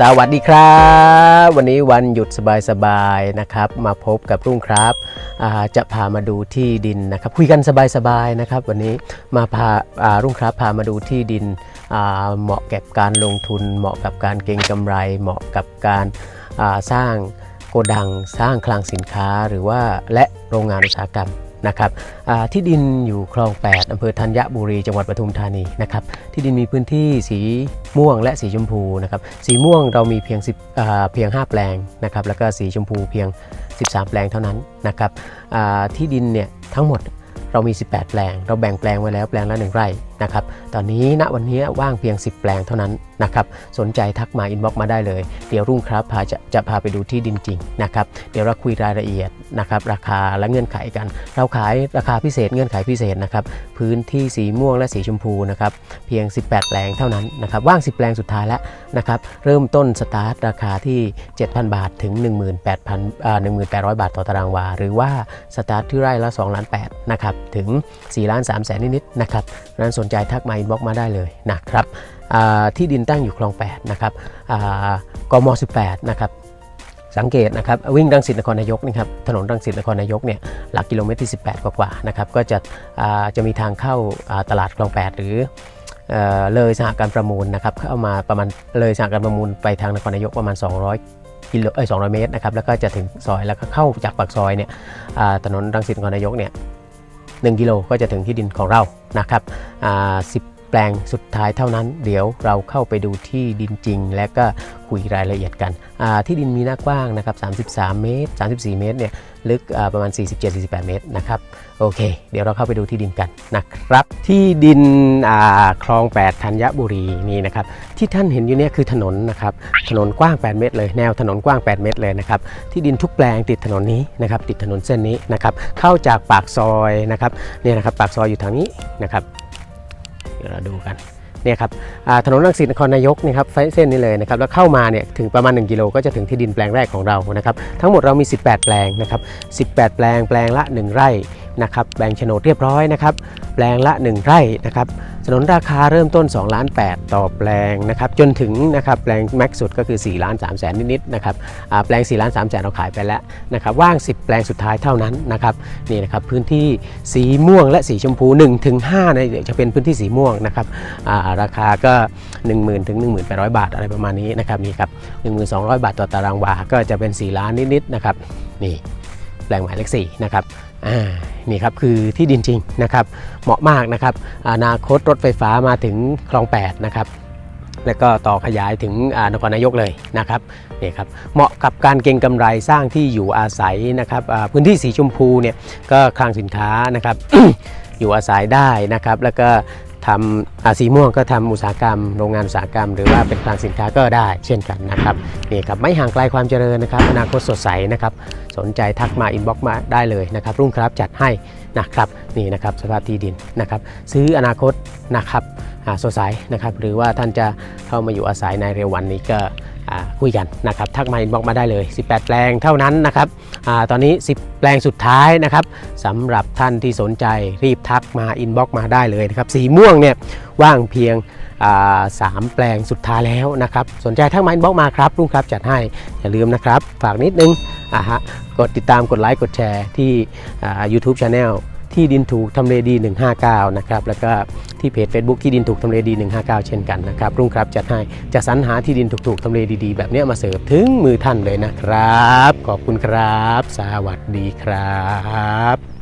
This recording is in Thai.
สวัสดีครับ วันนี้วันหยุดสบายๆนะครับ มาพบกับรุ่งครับจะพามาดูที่ดินนะครับ คุยกันสบายๆนะครับ วันนี้มาพาารุ่งครับพามาดูที่ดินเหมาะแก่การลงทุน เหมาะกับการเก็งกำไร เหมาะกับการาสร้างโกดังสร้างคลังสินค้าหรือว่าและโรงงานอุตสาหกรรม นะครับที่ดินอยู่คลอง 8 อำเภอธัญบุรี จังหวัดปทุมธานีนะครับที่ดินมีพื้นที่สีม่วงและสีชมพูนะครับสีม่วงเรามีเพียง10เพียง 5 แปลงนะครับแล้วก็สีชมพูเพียง 13 แปลงเท่านั้นนะครับที่ดินเนี่ยทั้งหมดเรามี 18 แปลง เราแบ่งแปลงไว้แล้วแปลงละ 1 ไร่ นะครับตอนนี้ณวันนี้ว่างเพียง 10 แปลงเท่านั้นนะครับสนใจทักมาอินบ็อกมาได้เลย เดี๋ยวรุ่งครับพาจะจะพาไปดูที่ดินจริงนะครับเดี๋ยวเราคุยรายละเอียดนะครับราคาและเงื่อนไขกัน เราขายราคาพิเศษเงื่อนไขพิเศษนะครับพื้นที่สีม่วงและสีชมพูนะครับเพียง 18 แปลงเท่านั้นนะครับว่าง 10 แปลงสุดท้ายแล้วนะครับเริ่มต้นสตาร์ทราคาที่ 7,000 บาทถึง 18,000อ่า1,800 บาทต่อตารางวา หรือว่าสตาร์ทที่ไร่ละ2ล้าน8นะครับถึง4ล้าน3แสนนิดๆนะครับนั้นสนใจทักมาอินบ็อกมาได้เลยนะครับที่ดินตั้งอยู่คลอง 8 นะครับกม 18 นะครับสังเกตนะครับวิ่งรังสิตนครนายกนะครับถนนรังสิตนครนายกเนี่ยหลักกิโลเมตรที่ 18 กว่าๆนะครับก็จะจะมีทางเข้าตลาดคลอง 8 หรือเลยสหการประมูลนะครับเข้ามาประมาณเลยสหการประมูลไปทางนครนายกประมาณ 200กิโลเอ้ย200 เมตรนะครับแล้วก็จะถึงซอยแล้วก็เข้าจากปากซอยเนี่ยถนนรังสิตนครนายกเนี่ย 1กิโลก็จะถึงที่ดินของเรานะครับอ่า10 แปลงสุดท้ายเท่านั้น เดี๋ยวเราเข้าไปดูที่ดินจริง และก็คุยรายละเอียดกัน ที่ดินมีหน้ากว้างนะครับ 33 เมตร 34 เมตรเนี่ยลึกประมาณ 47-48 เมตรนะครับโอเค เดี๋ยวเราเข้าไปดูที่ดินกันนะครับ ที่ดินคลอง 8 ธัญบุรีนี่นะครับที่ท่านเห็นอยู่เนี่ยคือถนนนะครับถนนกว้าง 8 เมตรเลยแนวถนนกว้าง 8 เมตรเลยนะครับที่ดินทุกแปลงติดถนนนี้นะครับติดถนนเส้นนี้นะครับเข้าจากปากซอยนะครับเนี่ยนะครับปากซอยอยู่ทางนี้นะครับ ดี๋ยวเราดูกันเนี่ยครับถนนรังสิตนครนายกนี่ครับเส้นนี้เลยนะครับแล้วเข้ามาเนี่ยถึงประมาณ 1 กิโลก็จะถึงที่ดินแปลงแรกของเรานะครับทั้งหมดเรามี 18 แปลงนะครับ 18 แปลงแปลงละ 1 ไร่ นะครับแบ่งโฉนดเรียบร้อยนะครับแปลงละ 1 ไร่นะครับสนนราคาเริ่มต้น2ล้าน8ต่อแปลงนะครับจนถึงนะครับแปลงแม็กสุดก็คือ4ล้าน3แสนนิดๆนะครับแปลง4ล้าน3แสนเราขายไปแล้วนะครับว่าง 10 แปลงสุดท้ายเท่านั้นนะครับนี่นะครับพื้นที่สีม่วงและสีชมพู1ถึง5เนี่ยจะเป็นพื้นที่สีม่วงนะครับราคาก็ 10,000ถึง1,800 บาทอะไรประมาณนี้นะครับนี่ครับ1200 บาทต่อตารางวาก็จะเป็น 4 ล้านนิดๆนะครับนี่ แปลงหมายเลข4นะครับอ่านี่ครับคือที่ดินจริงนะครับ เหมาะมากนะครับอนาคตรถไฟฟ้ามาถึงคลอง 8 นะครับแล้วก็ต่อขยายถึงนครนายกเลยนะครับนี่ครับเหมาะกับการเก็งกำไรสร้างที่อยู่อาศัยนะครับพื้นที่สีชมพูเนี่ยก็คลังสินค้านะครับอยู่อาศัยได้นะครับ แล้วก็ ทำอาสีม่วงก็ทำอุตสาหกรรม โรงงานอุตสาหกรรม หรือว่าเป็นคลังสินค้าก็ได้เช่นกันนะครับนี่ครับไม่ห่างไกลความเจริญนะครับอนาคตสดใสนะครับสนใจทักมาอินบ็อกมาได้เลยนะครับรุ่งครับจัดให้นะครับนี่นะครับสภาพที่ดินนะครับ ซื้ออนาคตนะครับ สดใสนะครับหรือว่าท่านจะเข้ามาอยู่อาศัยในเร็ววันนี้ก็คุยกันนะครับทักมาอินบ็อกมาได้เลย 18 แปลงเท่านั้นนะครับอตอนนี้ 10 แปลงสุดท้ายนะครับสำหรับท่านที่สนใจรีบทักมาอินบ็อกมาได้เลยนะครับสีม่วงเนี่ยว่างเพียงสามแปลงสุดท้ายแล้วนะครับสนใจทักมาอินบ็อกมาครับรุ่งครับจัดให้อย่าลืมนะครับ ฝากนิดนึงอ่าฮะกดติดตามกดไลค์กดแชร์ที่ YouTube Channel ที่ดินถูกทำเลดี 159 นะครับแล้วก็ที่เพจ Facebook ที่ดินถูกทำเลดี 159 เช่นกันนะครับรุ่งครับจัดให้จะสรรหาที่ดินถูกๆทำเลดีๆ แบบนี้มาเสิร์ฟถึงมือท่านเลยนะครับ ขอบคุณครับ สวัสดีครับ